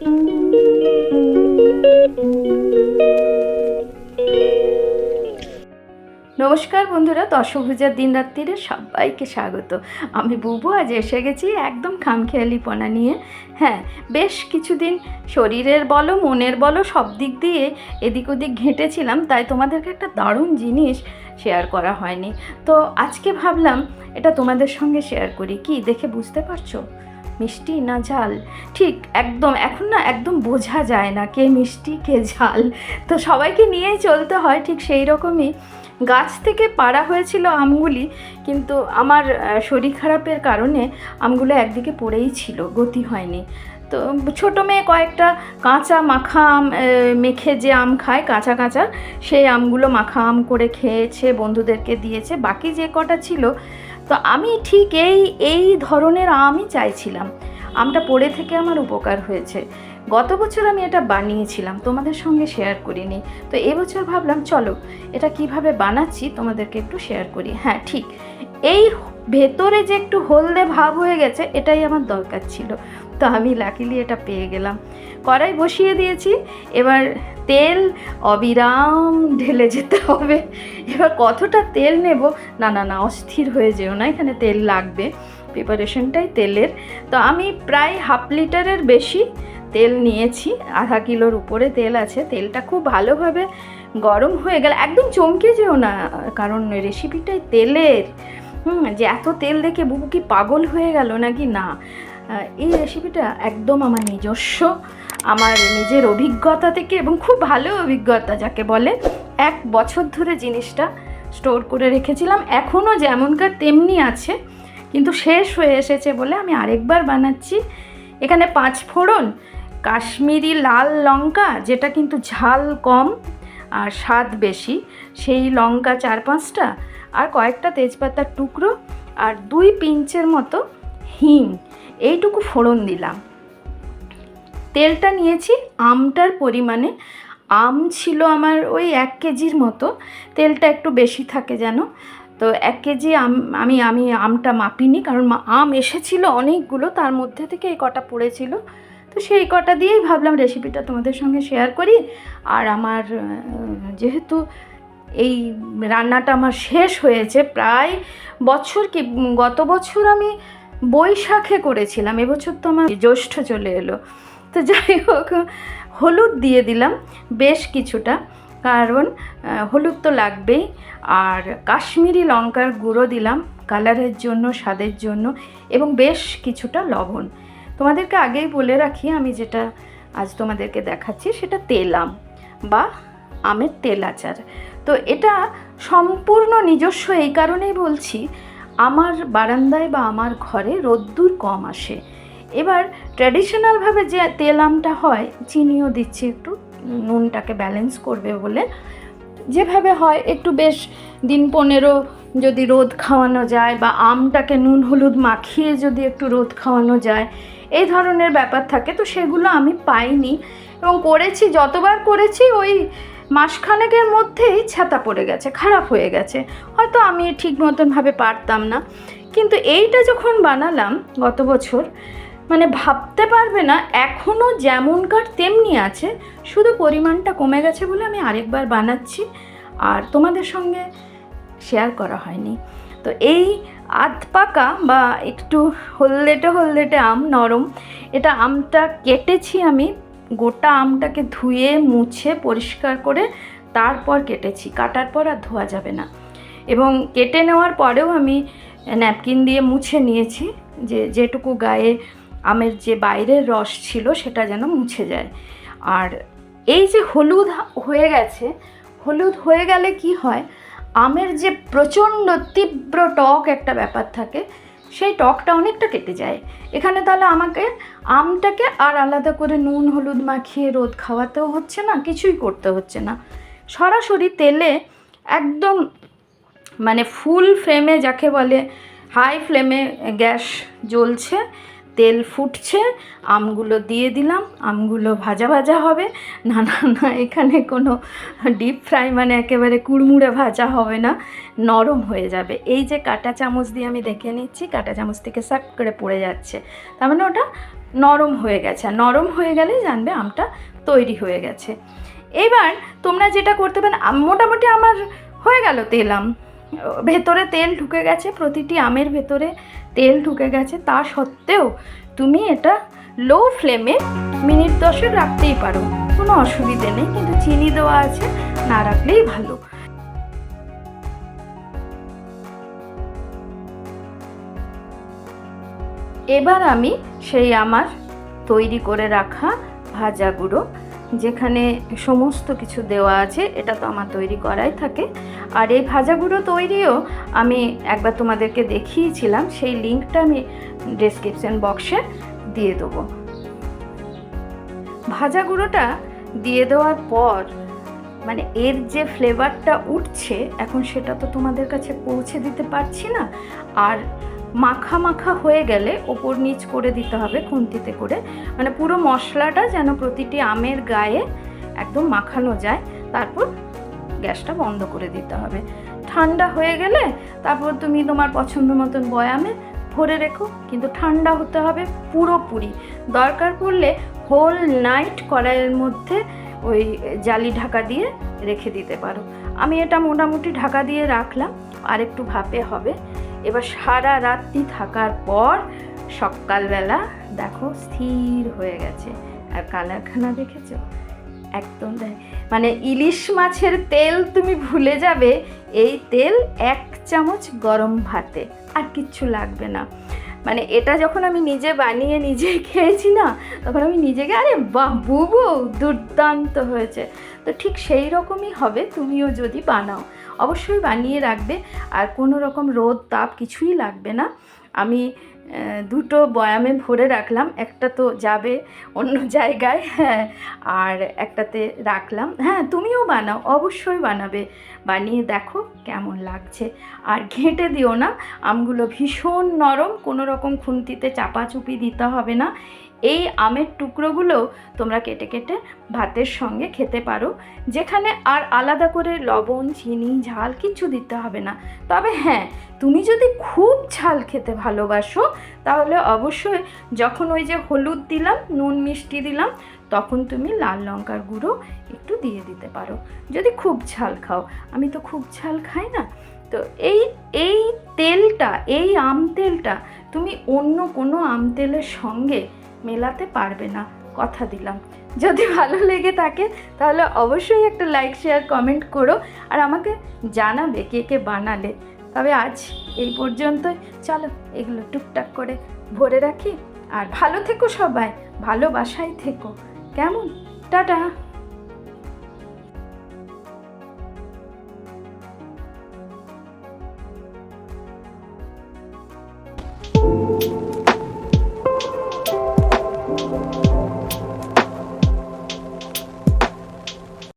নমস্কার বন্ধুরা দশভূজার দিন রাত্রিরে সবাইকে স্বাগত। আমি বুবু, আজ এসে গেছি একদম খামখেয়ালিপনা নিয়ে। হ্যাঁ বেশ কিছুদিন শরীরের বলো, মনের বলো, সব দিক দিয়ে এদিক ওদিক ঘেঁটেছিলাম, তাই তোমাদেরকে একটা দারুণ জিনিস শেয়ার করা হয়নি। তো আজকে ভাবলাম, এটা তোমাদের সঙ্গে শেয়ার করি। কি, দেখে বুঝতে পারছ? মিষ্টি না ঝাল? ঠিক, একদম, এখন না একদম বোঝা যায় না কে মিষ্টি, কে ঝাল। তো সবাইকে নিয়েই চলতে হয়, ঠিক সেই রকমই। গাছ থেকে পাড়া হয়েছিল আমগুলি, কিন্তু আমার শরীর খারাপের কারণে আমগুলো একদিকে পড়েই ছিল, গতি হয়নি। তো ছোটো মেয়ে কয়েকটা কাঁচা মাখা আম মেখে যে আম খায়, কাঁচা কাঁচা, সেই আমগুলো মাখা আম করে খেয়েছে, বন্ধুদেরকে দিয়েছে। বাকি যে কটা ছিল তো আমি ঠিক এই এই ধরনের আমই চাইছিলাম। আমটা পড়ে থেকে আমার উপকার হয়েছে। গত বছর আমি এটা বানিয়েছিলাম, তোমাদের সঙ্গে শেয়ার করিনি। তো এবছর ভাবলাম, চলো, এটা কীভাবে বানাচ্ছি তোমাদেরকে একটু শেয়ার করি। হ্যাঁ ঠিক, এই ভেতরে যে একটু হলদে ভাব হয়ে গেছে, এটাই আমার দরকার ছিল। তো আমি লাকিলি এটা পেয়ে গেলাম। কড়াই বসিয়ে দিয়েছি, এবার তেল অবিরাম ঢেলে যেতে হবে। এবার কতটা তেল নেব? না না না, অস্থির হয়ে যেও না, এখানে তেল লাগবে। প্রিপারেশনটাই তেলের। তো আমি প্রায় হাফ লিটারের বেশি তেল নিয়েছি, আধা কিলোর উপরে তেল আছে। তেলটা খুব ভালোভাবে গরম হয়ে গেল, একদম চমকে যেও না, কারণ রেসিপিটাই তেলের। হুম, যে এত তেল দেখে বুবু কি পাগল হয়ে গেল নাকি? না। এই রেসিপিটা একদম আমার নিজস্ব। আমার নিজের অভিজ্ঞতা থেকে এবং খুব ভালো অভিজ্ঞতা যাকে বলে, এক বছর ধরে জিনিসটা স্টোর করে রেখেছিলাম। এখনও যেমনকার তেমনি আছে, কিন্তু শেষ হয়ে এসেছে বলে আমি আরেকবার বানাচ্ছি। এখানে পাঁচ ফোড়ন, কাশ্মীরি লাল লঙ্কা, যেটা কিন্তু ঝাল কম আর স্বাদ বেশি, সেই লঙ্কা চার পাঁচটা আর কয়েকটা তেজপাতার টুকরো আর দুই পিঞ্চের মতো হিং, এইটুকু ফোড়ন দিলাম। তেলটা নিয়েছি, আমটার পরিমাণে। আম ছিল আমার ওই এক কেজির মতো, তেলটা একটু বেশি থাকে যেন। তো এক কেজি আম, আমি আমি আমটা মাপিনি কারণ আম এসেছিল অনেকগুলো, তার মধ্যে থেকে এই কটা পড়েছিল। তো সেই কটা দিয়েই ভাবলাম রেসিপিটা তোমাদের সঙ্গে শেয়ার করি। আর আমার যেহেতু এই রান্নাটা আমার শেষ হয়েছে প্রায় বছর কি, গত বছর আমি বৈশাখে করেছিলাম, এবছর তো আমার জ্যৈষ্ঠ চলে এলো। তো যাই হোক, হলুদ দিয়ে দিলাম বেশ কিছুটা। কারণ হলুদ তো লাগবেই। আর কাশ্মীরি লঙ্কার গুঁড়ো দিলাম কালারের জন্য, স্বাদের জন্য এবং বেশ কিছুটা লবণ। তোমাদেরকে আগেই বলে রাখি, আমি যেটা আজ তোমাদেরকে দেখাচ্ছি সেটা তেলাম বা আমের তেল আচার। তো এটা সম্পূর্ণ নিজস্ব এই কারণেই বলছি, আমার বারান্দায় বা আমার ঘরে রোদ্দুর কম আসে। এবার ট্র্যাডিশনালভাবে যে তেল আমটা হয়, চিনিও দিচ্ছি একটু, নুনটাকে ব্যালেন্স করবে বলে। যেভাবে হয়, একটু বেশ দিন পনেরো যদি রোদ খাওয়ানো যায় বা আমটাকে নুন হলুদ মাখিয়ে যদি একটু রোদ খাওয়ানো যায়, এই ধরনের ব্যাপার থাকে। তো সেগুলো আমি পাইনি এবং করেছি, যতবার করেছি ওই মাসখানেকের মধ্যেই ছাতা পড়ে গেছে, খারাপ হয়ে গেছে। হয়তো আমি ঠিক মতনভাবে পারতাম না। কিন্তু এইটা যখন বানালাম গত বছর মানে ভাবতে পারবে না এখনও যেমনকার তেমনি আছে, শুধু পরিমাণটা কমে গেছে বলে আমি আরেকবার বানাচ্ছি আর তোমাদের সঙ্গে শেয়ার করা হয়নি। তো এই আধ পাকা বা একটু হলদেটে হলদেটে আম নরম, এটা আমটা কেটেছি আমি, গোটা আমটাকে ধুয়ে, মুছে, পরিষ্কার করে তারপর কেটেছি, কাটার পর আর ধোয়া যাবে না। এবং কেটে নেওয়ার পরেও আমি ন্যাপকিন দিয়ে মুছে নিয়েছি, যে যেটুকু গায়ে আমের যে বাইরের রস ছিল সেটা যেন মুছে যায়। আর এই যে হলুদ হয়ে গেছে, হলুদ হয়ে গেলে কি হয়? আমের যে প্রচণ্ড তীব্র টক একটা ব্যাপার থাকে, সেই টকটা অনেকটা কেটে যায়। এখানে তাহলে আমাকে আমটাকে আর আলাদা করে নুন, হলুদ মাখিয়ে রোদ খাওয়াতেও হচ্ছে না, কিছুই করতে হচ্ছে না। সরাসরি তেলে একদম মানে ফুল ফ্লেমে যাকে বলে হাই ফ্লেমে গ্যাস জ্বলছে তেল ফুটছে, আমগুলো দিয়ে দিলাম, আমগুলো ভাজা ভাজা হবে। না না না, এখানে কোনো ডিপ ফ্রাই মানে একেবারে কুড়মুড়ে ভাজা হবে না, নরম হয়ে যাবে। এই যে কাঁটা চামচ দিয়ে আমি দেখে নিচ্ছি, কাঁটা চামচ থেকে সাক করে পড়ে যাচ্ছে। তার মানে ওটা নরম হয়ে গেছে। নরম হয়ে গেলে জানবে আমটা তৈরি হয়ে গেছে। এবার তোমরা যেটা করতে পারেন মোটামুটি আমার হয়ে গেল তেল আম। ভেতরে তেল ঢুকে গেছে, প্রতিটি আমের ভেতরে তেল ঢুকে গেছে, তা সত্ত্বেও তুমি এটা লো ফ্লেমে মিনিট দশেক রাখতেই পারো। কোনো অসুবিধে নেই, কিন্তু চিনি দেওয়া আছে, না রাখলেই ভালো। এবার আমি সেই আমার তৈরি করে রাখা ভাজা গুঁড়ো যেখানে সমস্ত কিছু দেওয়া আছে, এটা তো আমার তৈরি করাই থাকে। আর এই ভাজা গুঁড়ো তৈরিও আমি একবার তোমাদেরকে দেখিয়েছিলাম, সেই লিঙ্কটা আমি ডেসক্রিপশন বক্সে দিয়ে দেবো। ভাজা গুঁড়োটা দিয়ে দেওয়ার পর মানে এর যে ফ্লেভারটা উঠছে, এখন সেটা তো তোমাদের কাছে পৌঁছে দিতে পারছি না। আর মাখা মাখা হয়ে গেলে ওপর নিচ করে দিতে হবে খুন্তিতে করে। মানে পুরো মশলাটা যেন প্রতিটি আমের গায়ে একদম মাখানো যায়। তারপর গ্যাসটা বন্ধ করে দিতে হবে। ঠান্ডা হয়ে গেলে তারপর তুমি তোমার পছন্দ মতন বয়ামে ভরে রেখো। কিন্তু ঠান্ডা হতে হবে পুরোপুরি। দরকার পড়লে হোল নাইট কড়াইয়ের মধ্যে ওই জালি ঢাকা দিয়ে রেখে দিতে পারো। আমি এটা মোটামুটি ঢাকা দিয়ে রাখলাম। আর একটু ভাপে হবে। এবার সারা রাত্রি থাকার পর সকালবেলা দেখো স্থির হয়ে গেছে। আর কালারখানা দেখেছ? একদম মানে ইলিশ মাছের তেল তুমি ভুলে যাবে, এই তেল এক চামচ গরম ভাতে, আর কিচ্ছু লাগবে না। মানে এটা যখন আমি নিজে বানিয়ে নিজে খেয়েছি না, তখন আমি নিজেকে, আরে বাহ, বুবু, দুর্দান্ত হয়েছে। তো ঠিক সেই রকমই হবে, তুমিও যদি বানাও। অবশ্যই বানিয়ে রাখবে আর কোনো রকম রোদ তাপ কিছুই লাগবে না। আমি দুটো বয়ামে ভরে রাখলাম, একটা তো যাবে অন্য জায়গায় হ্যাঁ আর একটাতে রাখলাম। হ্যাঁ তুমিও বানাও, অবশ্যই বানাবে। বানিয়ে দেখো কেমন লাগছে। আর ঘেঁটে দিও না, আমগুলো ভীষণ নরম, কোনো রকম খুন্তিতে চাপাচুপি দিতে হবে না। এই আমের টুকরোগুলো তোমরা কেটে কেটে ভাতের সঙ্গে খেতে পারো। যেখানে আর আলাদা করে লবণ, চিনি, ঝাল কিছু দিতে হবে না। তবে হ্যাঁ তুমি যদি খুব ঝাল খেতে ভালোবাসো, তাহলে অবশ্যই যখন ওই যে হলুদ দিলাম, নুন মিষ্টি দিলাম, তখন তুমি লাল লঙ্কার গুঁড়ো একটু দিয়ে দিতে পারো। যদি খুব ঝাল খাও, আমি তো খুব ঝাল খাই না। তো এই এই তেলটা, এই আম তেলটা তুমি অন্য কোনো আম তেলের সঙ্গে মেলাতে পারবে না, কথা দিলাম। যদি ভালো লেগে থাকে, তাহলে অবশ্যই একটা লাইক শেয়ার কমেন্ট করো আর আমাকে জানাবে কে কে বানালে। তবে আজ এই পর্যন্তই। চলো এগুলো টুকটাক করে ভরে রাখি। আর ভালো থেকো সবাই, ভালোবাসায় থেকো। কেমন? টাটা।